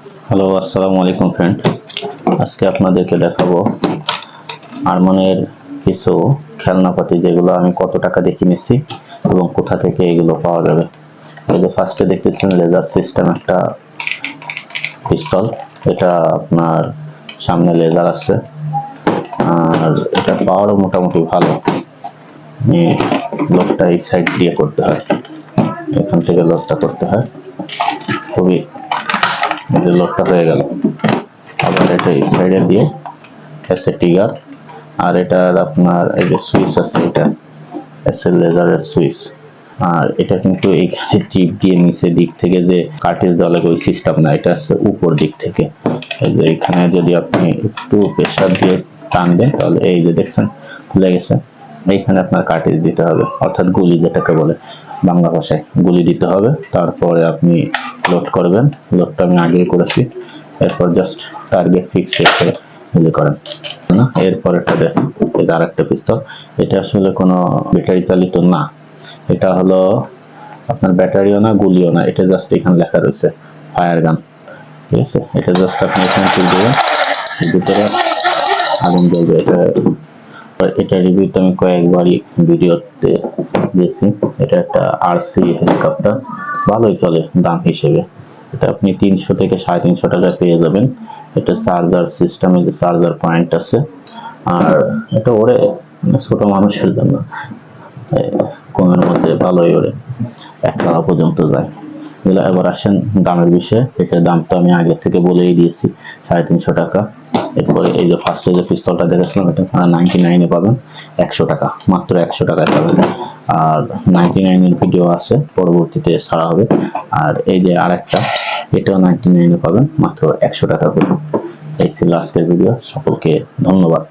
Hello আসসালামু আলাইকুম friend আজকে আপনাদেরকে দেখাবো আরমানের কিছু খেলনাপাতি যেগুলো আমি কত টাকা দিয়ে কিনেছি এবং কোথা থেকে এগুলো পাওয়া যাবে। এই যে ফার্স্টে দেখতেছেন লেজার সিস্টেম একটা পিস্তল এটা আপনার সামনে লেজার আছে। আর এটা পাওয়ারও মোটামুটি ভালো। লকটা এই সাইড দিয়ে করতে হয়। এখান থেকে লকটা করতে হয়। খুবই লকটা হয়ে গেল। আবার এটা এই সাইডে দিয়ে এসে টিগার আর এটার আপনার এই যে সুইচ আছে এটা এসে লেজারের সুইচ আর এটা কিন্তু এইখানে টিপ দিয়ে নিচে দিক থেকে যে কাঠের জলে ওই সিস্টেম না, এটা আছে উপর দিক থেকে। এই যে এখানে যদি আপনি একটু প্রেশার দিয়ে টান দেন তাহলে এই যে দেখছেন, খুলে গেছে। এইখানে আপনার কাঠের দিতে হবে, অর্থাৎ গুলি যেটাকে বলে বাংলা ভাষায় গুলি দিতে হবে। তারপরে আপনি লোড করবেন লোডটা আমি আগেই করেছি। এরপর জাস্ট টার্গেট ফিক্স রেখে গুলি করেন। না, এরপর এটা দেখেন এটা আরেকটা পিস্তল এটা আসলে কোনো ব্যাটারি চালিত না। এটা হলো আপনার ব্যাটারিও না, গুলিও না, এটা জাস্ট এখানে লেখা রয়েছে ফায়ার গান ঠিক আছে? এটা জাস্ট আপনি এখানে তুলে দেবেন ভিতরে আগুন জ্বলবে, এটা এটা রিভিউ তো আমি কয়েকবারই ভিডিওতে দিয়েছি। এটা একটা আরসি হেলিকপ্টার ভালোই চলে দাম হিসেবে। এটা আপনি তিনশো থেকে সাড়ে তিনশো টাকায় পেয়ে যাবেন। এটা চার্জার সিস্টেমে যে চার্জার পয়েন্ট আছে। আর এটা ওরে ছোট মানুষের জন্য। কমের মধ্যে ভালোই ওরে এক টাকা পর্যন্ত যায়। এগুলো এবার আসেন দামের বিষয়ে। এটার দাম তো আমি আগে থেকে বলেই দিয়েছি, সাড়ে তিনশো টাকা। এরপরে এই যে ফার্স্টে যে পিস্তলটা দেখেছিলাম, এটা নাইনটি নাইনে পাবেন, একশো টাকা, মাত্র একশো টাকায় পাবেন। আর নাইনটি নাইনের ভিডিও আছে, পরবর্তীতে ছাড়া হবে। আর এই যে আরেকটা, এটাও নাইনটি নাইনে পাবেন, মাত্র একশো টাকা করে। এই ছিল আজকের ভিডিও সকলকে ধন্যবাদ।